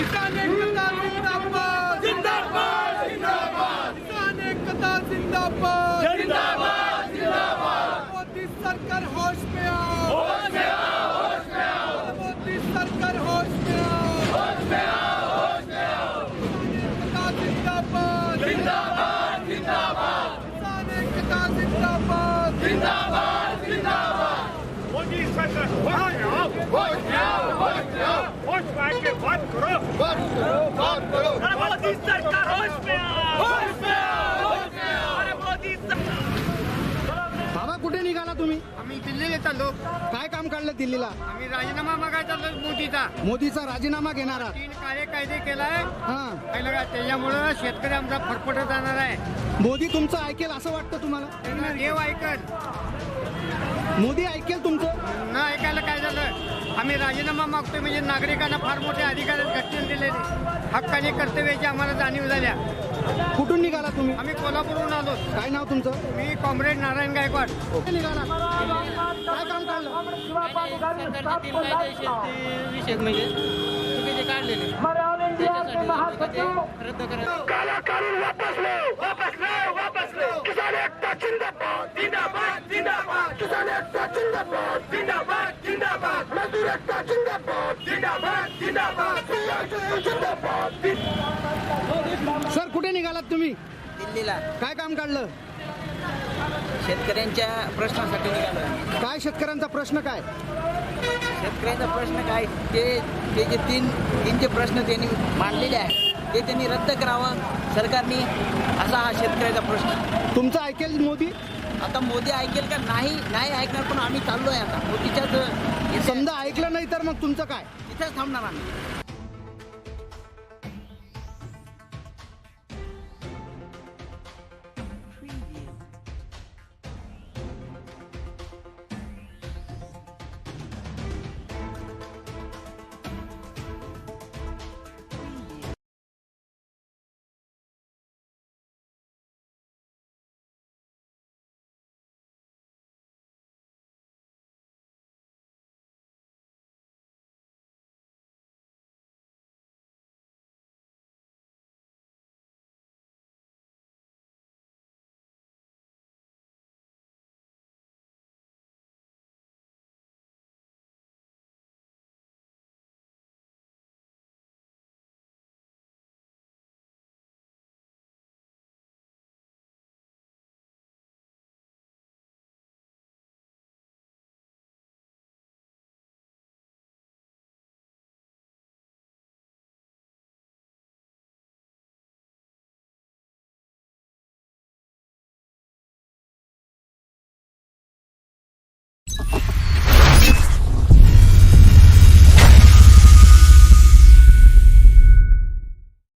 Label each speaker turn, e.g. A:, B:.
A: ਕਿਸਾਨ ਏਕਤਾ ਜ਼ਿੰਦਾਬਾਦ। ਜ਼ਿੰਦਾਬਾਦ ਜ਼ਿੰਦਾਬਾਦ। ਕਿਸਾਨ
B: ਏਕਤਾ ਜ਼ਿੰਦਾਬਾਦ। ਜ਼ਿੰਦਾਬਾਦ ਜ਼ਿੰਦਾਬਾਦ। ਮੋਦੀ
A: ਸਰਕਾਰ ਹੋਸ਼ ਪੇ ਆਓ ਹੋਸ਼ ਪੇ
B: ਆਓ ਹੋਸ਼ ਪੇ ਆਓ ਮੋਦੀ
A: ਸਰਕਾਰ ਹੋਸ਼ ਪੇ ਆਓ
B: ਹੋਸ਼ ਪੇ ਆਓ ਹੋਸ਼ ਪੇ ਆਓ
A: ਕਿਸਾਨ ਏਕਤਾ ਜ਼ਿੰਦਾਬਾਦ। ਜ਼ਿੰਦਾਬਾਦ ਜ਼ਿੰਦਾਬਾਦ। ਕਿਸਾਨ
B: ਏਕਤਾ ਜ਼ਿੰਦਾਬਾਦ। ਜ਼ਿੰਦਾਬਾਦ
C: ਜ਼ਿੰਦਾਬਾਦ। ਮੋਦੀ ਸਰਕਾਰ ਹੋਸ਼
D: ਪੇ ਆਓ चाललो.
C: काय काम काढलं दिल्लीला?
D: आम्ही राजीनामा मागायला चाललो मोदीचा.
C: मोदीचा राजीनामा घेणार आहात.
D: तीन काळे कायदे केलाय.
C: हा.
D: पहिलं का त्याच्यामुळं शेतकरी आमचा फटफटत जाणार आहे.
C: मोदी तुमचं ऐकेल असं वाटतं तुम्हाला?
D: त्यांना देव ऐकत
C: मोदी ऐकेल तुमचं?
D: न ऐकायला काय झालं? आम्ही राजीनामा मागतोय म्हणजे नागरिकांना फार मोठे अधिकार घटनेने दिलेले. हक्काने कर्तव्याची आम्हाला जाणीव झाल्या.
C: कुठून निघाला तुम्ही?
D: आम्ही कोल्हापूरहून आलो.
C: काय नाव तुमचं?
D: मी कॉम्रेड नारायण गायकवाड.
C: कुठे निघाला?
E: विषय म्हणजे चुकीचे काढलेले त्याच्यासाठी रद्द करायचं
C: सर कुठे निघालात तुम्ही?
F: दिल्लीला.
C: काय काम काढलं?
F: शेतकऱ्यांच्या प्रश्नासाठी निघालो
C: काय शेतकऱ्यांचा प्रश्न काय?
F: शेतकऱ्यांचा प्रश्न काय? ते ते जे तीन तीन जे प्रश्न त्यांनी मांडलेले आहेत ते त्यांनी रद्द करावं. सरकारने असा हा शेतकऱ्याचा प्रश्न.
C: तुमचं ऐकेल मोदी?
F: आता मोदी ऐकेल का? नाही नाही ऐकणार पण आम्ही चाललोय आता. मोदीच्याच
C: समजा ऐकलं नाही तर मग तुमचं काय?
F: इथेच थांबणार आम्ही.